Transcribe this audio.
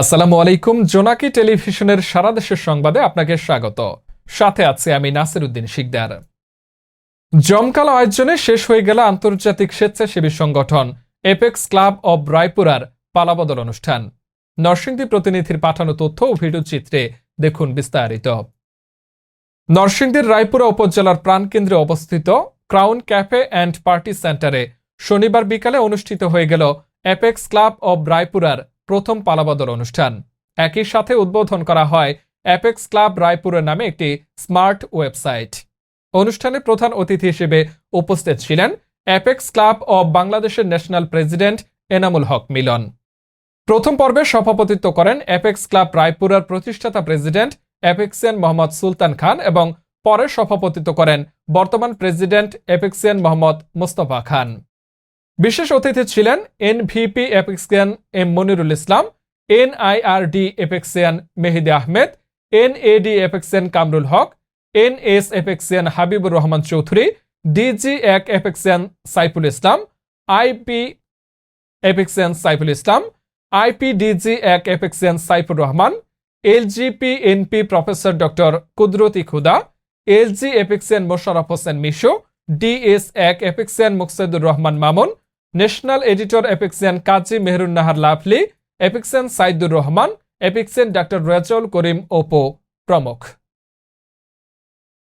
আসসালামু আলাইকুম, জোনাকি টেলিভিশনের সারা দেশের সংবাদে আপনাকে স্বাগত। সাথে আছে আমি নাসির উদ্দিন শিকদার। জমকালো আয়োজনে শেষ হয়ে গেল আন্তর্জাতিক স্বেচ্ছাসেবী সংগঠন এপেক্স ক্লাব অব রায়পুরার পালাবদল অনুষ্ঠান। নরসিংদী প্রতিনিধির পাঠানো তথ্য ও ভিডিও চিত্রে দেখুন বিস্তারিত। নরসিংদীর রায়পুরা উপজেলার প্রাণকেন্দ্রে অবস্থিত ক্রাউন ক্যাফে অ্যান্ড পার্টি সেন্টারে শনিবার বিকালে অনুষ্ঠিত হয়ে গেল অ্যাপেক্স ক্লাব অব রায়পুরার প্রথম পালাবদল অনুষ্ঠান। একই সাথে উদ্বোধন করা হয় অ্যাপেক্স ক্লাব রায়পুরের নামে একটি স্মার্ট ওয়েবসাইট। অনুষ্ঠানে প্রধান অতিথি হিসেবে উপস্থিত ছিলেন অ্যাপেক্স ক্লাব অব বাংলাদেশের ন্যাশনাল প্রেসিডেন্ট এনামুল হক মিলন। প্রথম পর্বে সভাপতিত্ব করেন অ্যাপেক্স ক্লাব রায়পুরার প্রতিষ্ঠাতা প্রেসিডেন্ট অ্যাপেক্সিয়ান মোহাম্মদ সুলতান খান এবং পরে সভাপতিত্ব করেন বর্তমান প্রেসিডেন্ট অ্যাপেক্সিয়ান মোহাম্মদ মোস্তফা খান। বিশেষ অতিথি ছিলেন NVP Apexian M Monirul Islam, NIRD Apexian Mehedi Ahmed, NAD Apexian Kamrul Haque, NS Apexian Habibur Rahman Chowdhury, DG এক Apexian Saiful Islam, IP Apexian Saiful Islam, IPDG এক Apexian Saifur Rahman, LGP NP professor doctor Kudrati Khuda, LG Apexian Mosharraf Hossain Mishu, DS এক Apexian Mukshedur Rahman Mamun national editor Apexian Kazi Mehrun Nahar Lovely Apexian Saidur Rahman Apexian doctor Rezaul Karim Oppo প্রমুখ